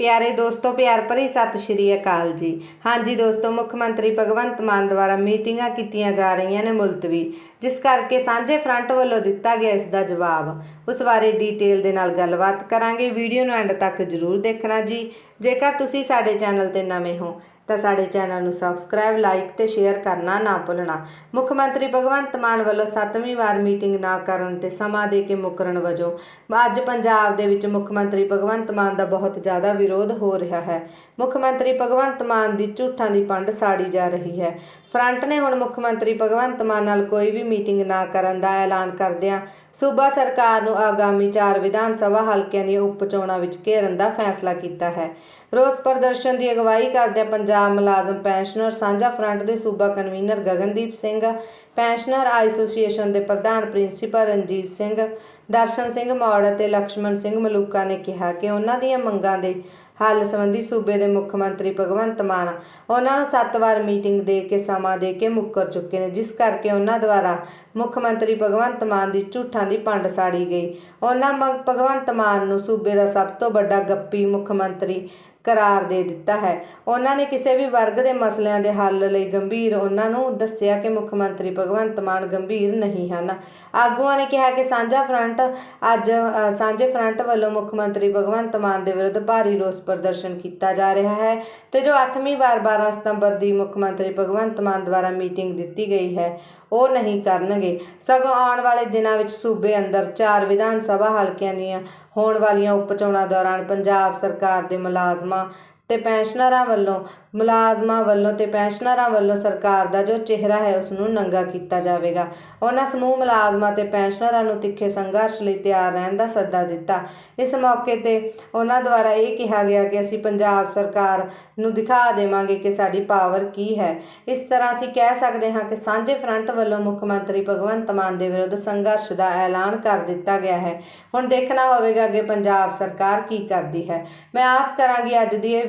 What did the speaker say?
ਪਿਆਰੇ ਦੋਸਤੋ, ਪਿਆਰ ਭਰੀ ਸਤਿ ਸ਼੍ਰੀ ਅਕਾਲ ਜੀ। ਹਾਂਜੀ ਦੋਸਤੋ, ਮੁੱਖ ਮੰਤਰੀ ਭਗਵੰਤ ਮਾਨ ਦੁਆਰਾ ਮੀਟਿੰਗਾਂ ਕੀਤੀਆਂ ਜਾ ਰਹੀਆਂ ਨੇ ਮੁਲਤਵੀ, ਜਿਸ ਕਰਕੇ ਸਾਂਝੇ ਫਰੰਟ ਵੱਲੋਂ ਦਿੱਤਾ ਗਿਆ ਇਸ ਦਾ ਜਵਾਬ। ਉਸ ਬਾਰੇ ਡਿਟੇਲ ਦੇ ਨਾਲ ਗੱਲਬਾਤ ਕਰਾਂਗੇ। ਵੀਡੀਓ ਨੂੰ ਐਂਡ ਤੱਕ ਜ਼ਰੂਰ ਦੇਖਣਾ ਜੀ। ਜੇਕਰ ਤੁਸੀਂ ਸਾਡੇ ਚੈਨਲ ਤੇ ਨਵੇਂ ਹੋ, ਤਾਂ ਸਾਡੇ ਚੈਨਲ ਨੂੰ ਸਬਸਕ੍ਰਾਈਬ, ਲਾਈਕ ਤੇ ਸ਼ੇਅਰ ਕਰਨਾ ਨਾ ਭੁੱਲਣਾ। ਮੁੱਖ ਮੰਤਰੀ ਭਗਵੰਤ ਮਾਨ ਵੱਲੋਂ 7ਵੀਂ ਵਾਰ ਮੀਟਿੰਗ ਨਾ ਕਰਨ ਤੇ ਸਮਾਂ ਦੇ ਕੇ ਮੁਕਰਨ ਵਜੋਂ ਅੱਜ ਪੰਜਾਬ ਦੇ ਵਿੱਚ ਮੁੱਖ ਮੰਤਰੀ ਭਗਵੰਤ ਮਾਨ ਦਾ ਬਹੁਤ ਜ਼ਿਆਦਾ ਵਿਰੋਧ ਹੋ ਰਿਹਾ ਹੈ। ਮੁੱਖ ਮੰਤਰੀ ਭਗਵੰਤ ਮਾਨ ਦੀ ਝੂਠਾਂ ਦੀ ਪੰਡ ਸਾੜੀ ਜਾ ਰਹੀ ਹੈ। ਫਰੰਟ ਨੇ ਹੁਣ ਮੁੱਖ ਮੰਤਰੀ ਭਗਵੰਤ ਮਾਨ ਨਾਲ ਕੋਈ ਵੀ ਮੀਟਿੰਗ ਨਾ ਕਰਨ ਦਾ ਐਲਾਨ ਕਰਦਿਆਂ ਸੂਬਾ ਸਰਕਾਰ ਨੂੰ ਆਗਾਮੀ 4 ਵਿਧਾਨ ਸਭਾ ਹਲਕਿਆਂ ਦੀਆਂ ਉਪ ਚੋਣਾਂ ਵਿੱਚ ਘੇਰਨ ਦਾ ਫੈਸਲਾ ਕੀਤਾ ਹੈ। ਰੋਸ ਪ੍ਰਦਰਸ਼ਨ ਦੀ ਅਗਵਾਈ ਕਰਦਿਆਂ ਪੰਜਾਬ ਮੁਲਾਜ਼ਮ ਪੈਨਸ਼ਨਰ ਸਾਂਝਾ ਫਰੰਟ ਦੇ ਸੂਬਾ convener Gagandeep Singh, pensioner association ਦੇ ਪ੍ਰਧਾਨ ਪ੍ਰਿੰਸੀਪਲ ਰਣਜੀਤ ਸਿੰਘ, ਦਰਸ਼ਨ ਸਿੰਘ ਮੌੜ ਅਤੇ ਲਕਸ਼ਮਣ ਸਿੰਘ ਮਲੂਕਾ ਨੇ ਕਿਹਾ ਕਿ ਉਹਨਾਂ ਦੀਆਂ ਮੰਗਾਂ ਦੇ ਹੱਲ ਸੰਬੰਧੀ ਸੂਬੇ ਦੇ ਮੁੱਖ ਮੰਤਰੀ ਭਗਵੰਤ ਮਾਨ ਉਹਨਾਂ ਨੂੰ ਸੱਤ ਵਾਰ ਮੀਟਿੰਗ ਦੇ ਕੇ ਸਮਾਂ ਦੇ ਕੇ ਮੁੱਕਰ ਚੁੱਕੇ ਨੇ, ਜਿਸ ਕਰਕੇ ਉਹਨਾਂ ਦੁਆਰਾ ਮੁੱਖ ਮੰਤਰੀ ਭਗਵੰਤ ਮਾਨ ਦੀ ਝੂਠਾਂ ਦੀ ਪੰਡ ਸਾੜੀ ਗਈ। ਉਹਨਾਂ ਮ- ਭਗਵੰਤ ਮਾਨ ਨੂੰ ਸੂਬੇ ਦਾ ਸਭ ਤੋਂ ਵੱਡਾ ਗੱਪੀ ਮੁੱਖ ਮੰਤਰੀ ਕਰਾਰ ਦੇ ਦਿੱਤਾ ਹੈ। ਉਹਨਾਂ ਨੇ ਕਿਸੇ ਵੀ ਵਰਗ ਦੇ ਮਸਲਿਆਂ ਦੇ ਹੱਲ ਲਈ ਗੰਭੀਰ ਉਹਨਾਂ ਨੂੰ ਦੱਸਿਆ ਕਿ ਮੁੱਖ ਮੰਤਰੀ ਭਗਵੰਤ ਮਾਨ ਗੰਭੀਰ ਨਹੀਂ ਹਨ। ਆਗੂਆਂ ਨੇ ਕਿਹਾ ਕਿ ਸਾਂਝਾ ਫਰੰਟ ਅੱਜ ਸਾਂਝੇ ਫਰੰਟ ਵੱਲੋਂ ਮੁੱਖ ਮੰਤਰੀ ਭਗਵੰਤ ਮਾਨ ਦੇ ਵਿਰੁੱਧ ਭਾਰੀ ਰੋਸ ਪ੍ਰਦਰਸ਼ਨ ਕੀਤਾ ਜਾ ਰਿਹਾ ਹੈ ਤੇ ਜੋ 8ਵੀਂ ਵਾਰ 12 ਸਤੰਬਰ ਦੀ ਮੁੱਖ ਮੰਤਰੀ ਭਗਵੰਤ ਮਾਨ ਦੁਆਰਾ ਮੀਟਿੰਗ ਦਿੱਤੀ ਗਈ ਹੈ, ਉਹ ਨਹੀਂ ਕਰਨਗੇ। ਸਗੋਂ ਆਉਣ ਵਾਲੇ ਦਿਨਾਂ ਵਿੱਚ ਸੂਬੇ ਅੰਦਰ ਚਾਰ ਵਿਧਾਨ ਸਭਾ ਹਲਕਿਆਂ ਦੀਆਂ ਹੋਣ ਵਾਲੀਆਂ ਉਪ ਚੋਣਾਂ ਦੌਰਾਨ ਪੰਜਾਬ ਸਰਕਾਰ ਦੇ ਮੁਲਾਜ਼ਮਾਂ ਤੇ ਪੈਨਸ਼ਨਰਾਂ ਵੱਲੋਂ, ਮੁਲਾਜ਼ਮਾਂ ਵੱਲੋਂ ਤੇ ਪੈਨਸ਼ਨਰਾਂ ਵੱਲੋਂ ਸਰਕਾਰ ਦਾ ਜੋ ਚਿਹਰਾ ਹੈ ਉਸ ਨੂੰ ਨੰਗਾ ਕੀਤਾ ਜਾਵੇਗਾ। ਉਹਨਾਂ ਸਮੂਹ ਮੁਲਾਜ਼ਮਾਂ ਤੇ ਪੈਨਸ਼ਨਰਾਂ ਨੂੰ ਤਿੱਖੇ ਸੰਘਰਸ਼ ਲਈ ਤਿਆਰ ਰਹਿਣ ਦਾ ਸੱਦਾ ਦਿੱਤਾ। ਇਸ ਮੌਕੇ ਤੇ ਉਹਨਾਂ ਦੁਆਰਾ ਇਹ ਕਿਹਾ ਗਿਆ ਕਿ ਅਸੀਂ ਪੰਜਾਬ ਸਰਕਾਰ ਨੂੰ ਦਿਖਾ ਦੇਵਾਂਗੇ ਕਿ ਸਾਡੀ ਪਾਵਰ ਕੀ ਹੈ। ਇਸ ਤਰ੍ਹਾਂ ਅਸੀਂ ਕਹਿ ਸਕਦੇ ਹਾਂ ਕਿ ਸਾਂਝੇ ਫਰੰਟ ਵੱਲੋਂ ਮੁੱਖ ਮੰਤਰੀ ਭਗਵੰਤ ਮਾਨ ਦੇ ਵਿਰੁੱਧ ਸੰਘਰਸ਼ ਦਾ ਐਲਾਨ ਕਰ ਦਿੱਤਾ ਗਿਆ ਹੈ। ਹੁਣ ਦੇਖਣਾ ਹੋਵੇਗਾ ਅੱਗੇ ਪੰਜਾਬ ਸਰਕਾਰ ਕੀ ਕਰਦੀ ਹੈ। ਮੈਂ ਆਸ ਕਰਾਂਗੀ ਅੱਜ ਦੀ ਇਹ